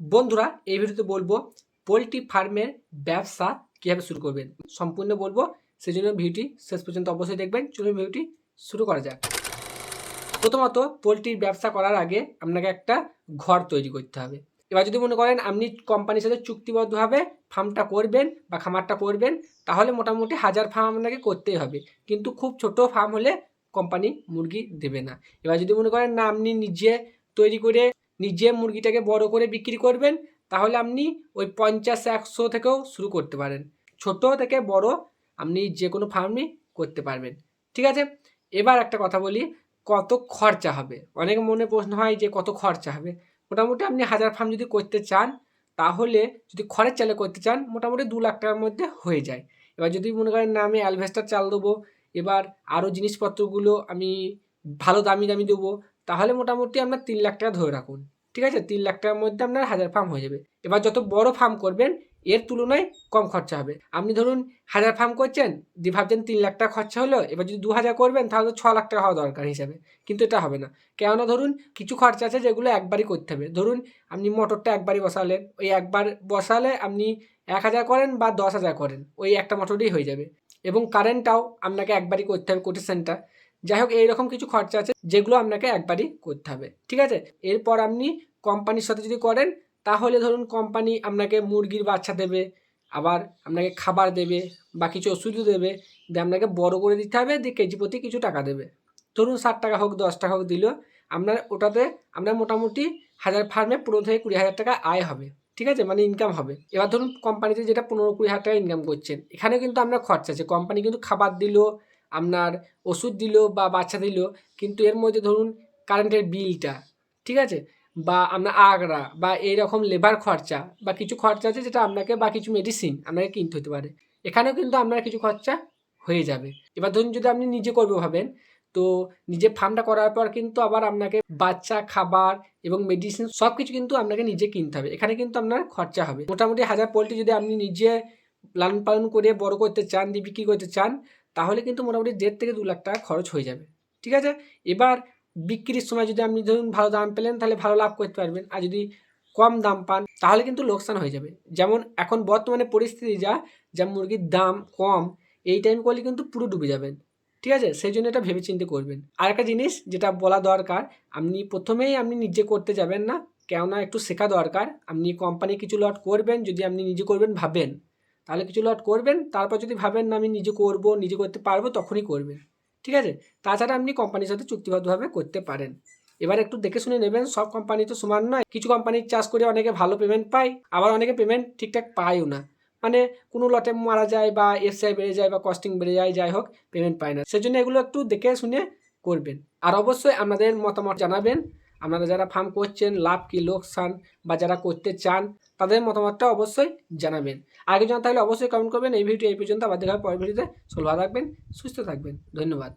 বন্ধুরা, এই ভিডিওতে বলব, পোলট্রি ফার্মের ব্যবসা কীভাবে শুরু করবেন? সম্পূর্ণ বলব সেই জন্য ভিডিওটি শেষ পর্যন্ত অবশ্যই দেখবেন। চলুন ভিডিওটি শুরু করা যাক। প্রথমত, পোলট্রির ব্যবসা করার আগে আপনাকে একটা ঘর তৈরি করতে হবে। এবার যদি মনে করেন আপনি কোম্পানির সাথে চুক্তিবদ্ধভাবে ফার্মটা করবেন বা খামারটা করবেন, তাহলে মোটামুটি হাজার ফার্ম আপনাকে করতেই হবে। কিন্তু খুব ছোট ফার্ম হলে কোম্পানি মুরগি দেবে না। এবার যদি মনে করেন না, আপনি নিজে তৈরি করে নিজে মুরগিটাকে বড় করে বিক্রি করবেন, তাহলে আপনি ওই পঞ্চাশ, একশো থেকেও শুরু করতে পারেন। ছোট থেকে বড় আপনি যে কোনো ফার্মই করতে পারবেন। ঠিক আছে? এবার একটা কথা বলি, কত খরচা হবে? অনেক মনে প্রশ্ন হয় যে কত খরচা হবে? মোটামুটি আপনি হাজার ফার্ম যদি করতে চান, তাহলে যদি খড়ের চালে করতে চান, মোটামুটি দু লাখ টাকার মধ্যে হয়ে যায়। এবার যদি মনে করেন না আমি অ্যালভেস্টার চাল দেবো, এবার আরও জিনিসপত্রগুলো আমি ভালো দামি দামি দেবো তাহলে মোটামুটি আপনার তিন লাখ টাকা ধরে রাখুন, ঠিক আছে? তিন লাখ টাকার মধ্যে আপনার হাজার ফার্ম হয়ে যাবে। এবার যত বড় ফার্ম করবেন, এর তুলনায় কম খরচা হবে। আপনি ধরুন হাজার ফার্ম করছেন, দিয়ে ভাবছেন তিন লাখ টাকা খরচা হলো, এবার যদি দু হাজার করবেন, তাহলে ছ লাখ টাকা হওয়া দরকার হিসাবে। কিন্তু এটা হবে না। কেননা ধরুন কিছু খরচা আছে যেগুলো একবারই করতে হবে। ধরুন আপনি মোটরটা একবারই বসালেন ওই একবার বসালে আপনি এক হাজার করেন বা দশ হাজার করেন, ওই একটা মোটরই হয়ে যাবে। এবং কারেন্টটাও আপনাকে একবারই করতে হবে কোটেশনটা যাই হোক এইরকম কিছু খরচা আছে যেগুলো আপনাকে একবারই করতে হবে, ঠিক আছে? এরপর আপনি কোম্পানির সাথে যদি করেন, তাহলে ধরুন কোম্পানি আপনাকে মুরগির বাচ্চা দেবে, আবার আপনাকে খাবার দেবে বা কিছু ওষুধও দেবে, দিয়ে আপনাকে বড় করে দিতে হবে, দিয়ে কেজি প্রতি কিছু টাকা দেবে। ধরুন ষাট টাকা হোক, দশ টাকা হোক দিল আপনার ওটাতে আপনার মোটামুটি হাজার ফার্মে পনেরো থেকে কুড়ি হাজার টাকা আয় হবে, ঠিক আছে? মানে ইনকাম হবে। এবার ধরুন কোম্পানিতে যেটা পনেরো কুড়ি হাজার টাকা ইনকাম করছেন এখানে কিন্তু আপনার খরচা আছে। কোম্পানি কিন্তু খাবার দিল আপনার ওষুধ দিল বা বাচ্চা দিল, কিন্তু এর মধ্যে ধরুন কারেন্টের বিলটা ঠিক আছে? বা আপনার আগরা বা এইরকম লেবার খরচা বা কিছু খরচা আছে যেটা আপনাকে বা কিছু মেডিসিন আপনাকে কিনতে হতে পারে। এখানেও কিন্তু আপনার কিছু খরচা হয়ে যাবে। এবার ধরুন যদি আপনি নিজে করবে ভাবেন, তো নিজে ফার্মটা করার পর কিন্তু আবার আপনাকে বাচ্চা, খাবার এবং মেডিসিন সব কিছু কিন্তু আপনাকে নিজে কিনতে হবে। এখানে কিন্তু আপনার খরচা হবে। মোটামুটি হাজার পোলট্রি যদি আপনি নিজে লালন পালন করে বড় করতে চান দিয়ে বিক্রি করতে চান তাহলে কিন্তু মোটামুটি দেড় থেকে দু লাখ টাকা খরচ হয়ে যাবে। ঠিক আছে? এবার বিক্রির সময় যদি আপনি ধরুন ভালো দাম পেলেন, তাহলে ভালো লাভ করতে পারবেন। আর যদি কম দাম পান, তাহলে কিন্তু লোকসান হয়ে যাবে। যেমন এখন বর্তমানে পরিস্থিতি যা যা মুরগির দাম কম, এই টাইম করলে কিন্তু পুরো ডুবে যাবেন। ঠিক আছে? সেই জন্য এটা ভেবে চিন্তে করবেন। আর একটা জিনিস যেটা বলা দরকার, আপনি প্রথমেই আপনি নিজে করতে যাবেন না। কেননা একটু শেখা দরকার। আপনি কোম্পানি কিছু লট করবেন, যদি আপনি নিজে করবেন, ভাবেন। তাহলে কিছু লট করবেন, তারপর যদি ভাবেন না আমি নিজে করব, নিজে করতে পারব, তখনই করবেন। ঠিক আছে? তাছাড়া আপনি কোম্পানির সাথে চুক্তিবদ্ধভাবে করতে পারেন। এবার একটু দেখে শুনে নেবেন, সব কোম্পানি তো সমান নয়। কিছু কোম্পানির চাষ করে অনেকে ভালো পেমেন্ট পায়, আবার অনেকে পেমেন্ট ঠিকঠাক পায়ও না। মানে কোনো লটে মারা যায় বা এসআই বেড়ে যায় বা কস্টিং বেড়ে যায়, যাই হোক পেমেন্ট পায় না। সেজন্য এগুলো একটু দেখে শুনে করবেন। আর অবশ্যই আপনাদের মতামত জানাবেন। আপনারা যারা ফার্ম করছেন, লাভ কি, লোকসান বা যারা করতে চান, তাদের মতামতটা অবশ্যই জানাবেন। আগে জানা তাহলে অবশ্যই কমেন্ট করবেন। এই ভিডিও এই পর্যন্ত আবার দেখা পরের ভিডিওতে সোলভা থাকবেন। সুস্থ থাকবেন। ধন্যবাদ।